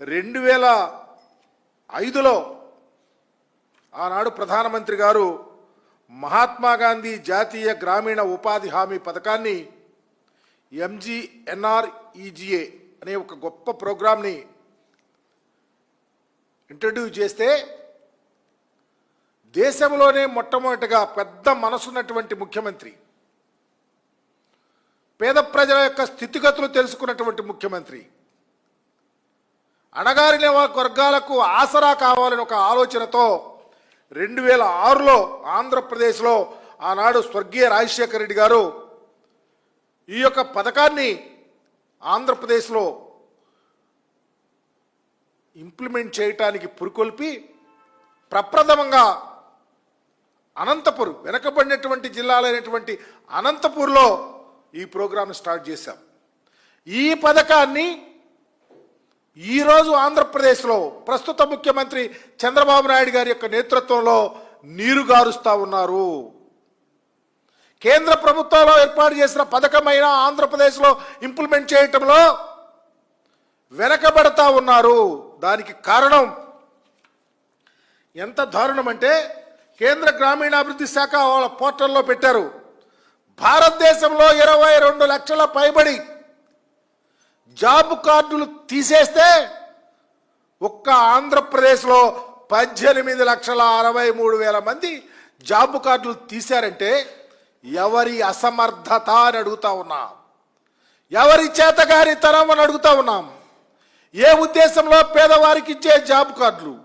రెండు వేల ఐదులో ఆనాడు ప్రధానమంత్రి గారు మహాత్మా గాంధీ జాతీయ గ్రామీణ ఉపాధి హామీ పథకాన్ని ఎంజీఎన్ఆర్ఈజిఏ అనే ఒక గొప్ప ప్రోగ్రాంని ఇంట్రడ్యూస్ చేస్తే దేశంలోనే మొట్టమొదటిగా పెద్ద మనసున్నటువంటి ముఖ్యమంత్రి పేద ప్రజల యొక్క స్థితిగతులు తెలుసుకున్నటువంటి ముఖ్యమంత్రి అణగారిన వర్గాలకు ఆసరా కావాలని ఒక ఆలోచనతో రెండు వేల ఆరులో ఆంధ్రప్రదేశ్లో ఆనాడు స్వర్గీయ రాజశేఖర రెడ్డి గారు ఈ యొక్క పథకాన్ని ఆంధ్రప్రదేశ్లో ఇంప్లిమెంట్ చేయటానికి పురుకొల్పి ప్రప్రథమంగా అనంతపూర్ వెనకబడినటువంటి జిల్లాలైనటువంటి అనంతపూర్లో ఈ ప్రోగ్రాం స్టార్ట్ చేశాం. ఈ పథకాన్ని ఈరోజు ఆంధ్రప్రదేశ్లో ప్రస్తుత ముఖ్యమంత్రి చంద్రబాబు నాయుడు గారి యొక్క నేతృత్వంలో నీరు గారుస్తూ ఉన్నారు. కేంద్ర ప్రభుత్వంలో ఏర్పాటు చేసిన పథకమైన ఆంధ్రప్రదేశ్లో ఇంప్లిమెంట్ చేయటంలో వెనకబడతా ఉన్నారు. దానికి కారణం ఎంత దారుణం అంటే కేంద్ర గ్రామీణాభివృద్ధి శాఖ వాళ్ళ పోర్టల్లో పెట్టారు. భారతదేశంలో ఇరవై రెండు లక్షల పైబడి జాబ్ కార్డులు తీసేస్తే ఒక్క ఆంధ్రప్రదేశ్లో పద్దెనిమిది లక్షల అరవై మూడు వేల మంది జాబ్ కార్డులు తీశారంటే ఎవరి అసమర్థత అని అడుగుతా ఉన్నాం. ఎవరి చేతగారితనం అని అడుగుతా ఉన్నాం. ఏ ఉద్దేశంలో పేదవారికి ఇచ్చే జాబ్ కార్డులు?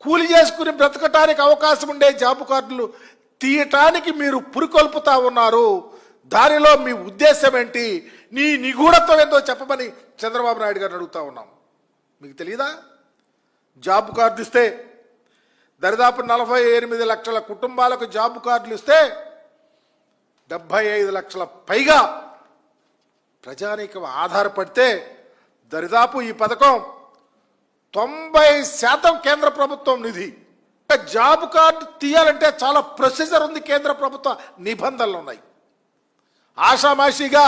కూలి చేసుకుని బ్రతకటానికి అవకాశం ఉండే జాబ్ కార్డులు తీయటానికి మీరు పురికొల్పుతా ఉన్నారు. దానిలో మీ ఉద్దేశం ఏంటి? నీ నిగూఢత్వం ఏందో చెప్పమని చంద్రబాబు నాయుడు గారిని అడుగుతా ఉన్నాం. మీకు తెలియదా జాబ్ కార్డు ఇస్తే దరిదాపు నలభై ఎనిమిది లక్షల కుటుంబాలకు జాబ్ కార్డులు ఇస్తే డెబ్భై ఐదు లక్షల పైగా ప్రజానీకం ఆధారపడితే దరిదాపు ఈ పథకం తొంభై శాతం కేంద్ర ప్రభుత్వం నిధి. జాబ్ కార్డు తీయాలంటే చాలా ప్రొసీజర్ ఉంది కేంద్ర ప్రభుత్వ నిబంధనలు ఉన్నాయి. ఆషామాషిగా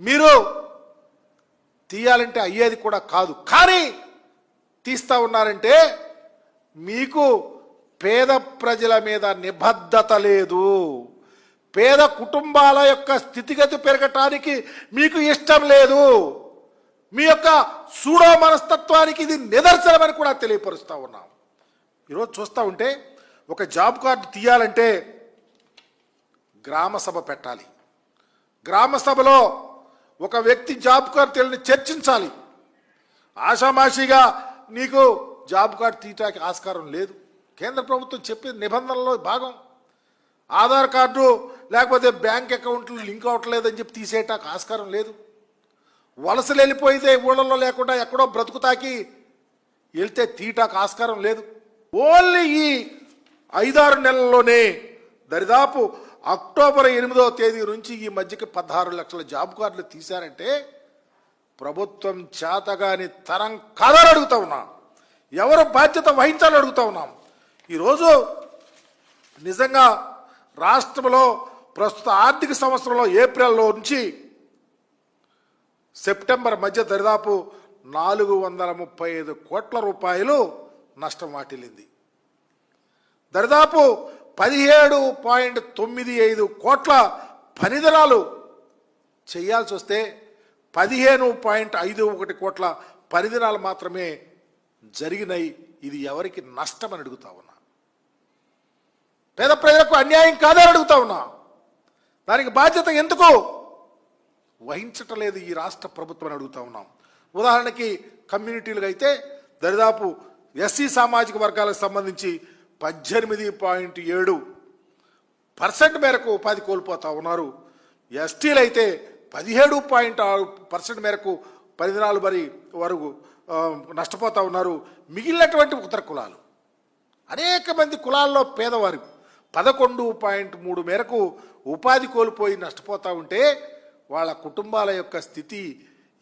మీరు తీయాలంటే అయ్యేది కూడా కాదు. కానీ తీస్తా ఉన్నారంటే మీకు పేద ప్రజల మీద నిబద్ధత లేదు. పేద కుటుంబాల యొక్క స్థితిగతి పెరగటానికి మీకు ఇష్టం లేదు. మీ యొక్క సూడో మనస్తత్వానికి ఇది నిదర్శనమని కూడా తెలియపరుస్తూ ఉన్నాం. ఈరోజు చూస్తూ ఉంటే ఒక జాబ్ కార్డు తీయాలంటే గ్రామ సభ పెట్టాలి. గ్రామ సభలో ఒక వ్యక్తి జాబ్ కార్డు తెలియని చర్చించాలి. ఆషామాషిగా నీకు జాబ్ కార్డు తీయటానికి ఆస్కారం లేదు. కేంద్ర ప్రభుత్వం చెప్పిన నిబంధనలో భాగం. ఆధార్ కార్డు లేకపోతే బ్యాంక్ అకౌంట్లు లింక్ అవ్వట్లేదని చెప్పి తీసేయటానికి ఆస్కారం లేదు. వలసలు వెళ్ళిపోయితే ఊళ్ళల్లో లేకుండా ఎక్కడో బ్రతుకుతాకి వెళ్తే తీయటానికి ఆస్కారం లేదు. ఓన్లీ ఈ ఐదారు నెలల్లోనే దరిదాపు అక్టోబర్ ఎనిమిదవ తేదీ నుంచి ఈ మధ్యకి పదహారు లక్షల జాబ్ కార్డులు తీశారంటే ప్రభుత్వం చేతగాని తరం కదలు అడుగుతా ఉన్నాం. ఎవరు బాధ్యత వహించాలని అడుగుతా ఉన్నాం. ఈరోజు నిజంగా రాష్ట్రంలో ప్రస్తుత ఆర్థిక సంవత్సరంలో ఏప్రిల్లో నుంచి సెప్టెంబర్ మధ్య దరిదాపు నాలుగు వందల ముప్పై ఐదు కోట్ల రూపాయలు నష్టం వాటిల్లింది. దరిదాపు పదిహేడు పాయింట్ తొమ్మిది ఐదు కోట్ల పనిదినాలు చేయాల్సి వస్తే పదిహేను పాయింట్ ఐదు ఒకటి కోట్ల పనిదినాలు మాత్రమే జరిగినాయి ఇది ఎవరికి నష్టం అని అడుగుతా ఉన్నా. పేద ప్రజలకు అన్యాయం కాదని అడుగుతా ఉన్నా. దానికి బాధ్యత ఎందుకు? వహించటం లేదు ఈ రాష్ట్ర ప్రభుత్వం అని అడుగుతా ఉన్నాం. ఉదాహరణకి కమ్యూనిటీలకు అయితే దరిదాపు ఎస్సీ సామాజిక వర్గాలకు సంబంధించి పద్దెనిమిది పాయింట్ ఏడు పర్సెంట్ మేరకు ఉపాధి కోల్పోతా ఉన్నారు. ఎస్టీలు అయితే పదిహేడు పాయింట్ ఆరు పర్సెంట్ మేరకు పదినాలు మరి వరకు నష్టపోతూ ఉన్నారు. మిగిలినటువంటి ఉత్తర కులాలు. అనేక మంది కులాల్లో పేదవారు పదకొండు పాయింట్ మూడు మేరకు ఉపాధి కోల్పోయి నష్టపోతూ ఉంటే వాళ్ళ కుటుంబాల యొక్క స్థితి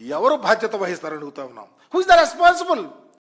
ఎవరు బాధ్యత వహిస్తారని అడుగుతా ఉన్నాం. Who is the responsible